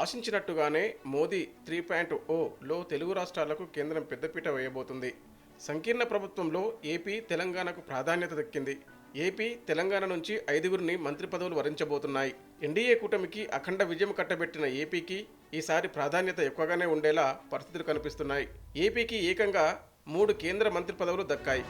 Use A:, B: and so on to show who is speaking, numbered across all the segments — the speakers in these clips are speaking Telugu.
A: ఆశించినట్టుగానే మోదీ త్రీ పాయింట్ ఓలో తెలుగు రాష్ట్రాలకు కేంద్రం పెద్దపీట వేయబోతుంది. సంకీర్ణ ప్రభుత్వంలో ఏపీ తెలంగాణకు ప్రాధాన్యత దక్కింది. ఏపీ తెలంగాణ నుంచి ఐదుగురిని మంత్రి పదవులు వరించబోతున్నాయి. ఎన్డీఏ కూటమికి అఖండ విజయం కట్టబెట్టిన ఏపీకి ఈసారి ప్రాధాన్యత ఎక్కువగానే ఉండేలా పరిస్థితులు కనిపిస్తున్నాయి. ఏపీకి ఏకంగా మూడు కేంద్ర మంత్రి పదవులు దక్కాయి.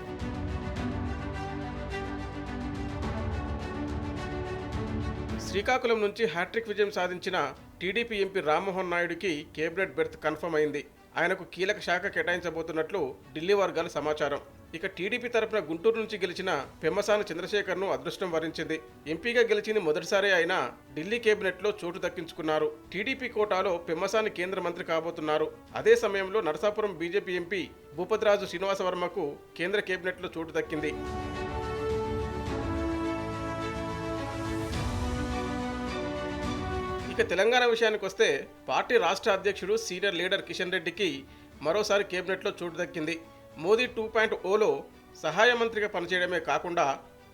A: శ్రీకాకుళం నుంచి హ్యాట్రిక్ విజయం సాధించిన టీడీపీ ఎంపీ రామ్మోహన్ నాయుడుకి కేబినెట్ బెర్త్ కన్ఫర్మ్ అయింది. ఆయనకు కీలక శాఖ కేటాయించబోతున్నట్లు ఢిల్లీ వర్గాల సమాచారం. ఇక టీడీపీ తరపున గుంటూరు నుంచి గెలిచిన పెమ్మసాని చంద్రశేఖర్ను అదృష్టం వరించింది. ఎంపీగా గెలిచింది మొదటిసారి అయినా ఢిల్లీ కేబినెట్లో చోటు దక్కించుకున్నారు. టీడీపీ కోటాలో పెమ్మసాని కేంద్ర మంత్రి కాబోతున్నారు. అదే సమయంలో నరసాపురం బీజేపీ ఎంపీ భూపతిరాజు శ్రీనివాసవర్మకు కేంద్ర కేబినెట్లో చోటు దక్కింది. ఇక తెలంగాణ విషయానికి వస్తే పార్టీ రాష్ట్ర అధ్యక్షుడు సీనియర్ లీడర్ కిషన్ రెడ్డికి మరోసారి కేబినెట్లో చోటు దక్కింది. మోదీ టూ పాయింట్ ఓలో సహాయ మంత్రిగా పనిచేయడమే కాకుండా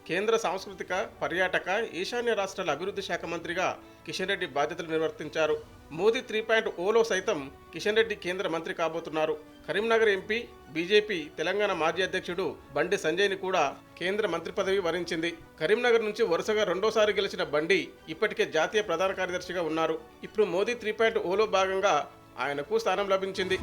A: కేంద్ర సాంస్కృతిక పర్యాటక ఈశాన్య రాష్ట్రాల అభివృద్ధి శాఖ మంత్రిగా కిషన్ రెడ్డి బాధ్యతలు నిర్వర్తించారు. మోదీ త్రీ పాయింట్ ఓలో సైతం కిషన్ రెడ్డి కేంద్ర మంత్రి కాబోతున్నారు. కరీంనగర్ ఎంపీ బీజేపీ తెలంగాణ మాజీ అధ్యక్షుడు బండి సంజయ్ని కూడా కేంద్ర మంత్రి పదవి వరించింది. కరీంనగర్ నుంచి వరుసగా రెండోసారి గెలిచిన బండి ఇప్పటికే జాతీయ ప్రధాన కార్యదర్శిగా ఉన్నారు. ఇప్పుడు మోదీ త్రీ పాయింట్ ఓలో భాగంగా ఆయనకు స్థానం లభించింది.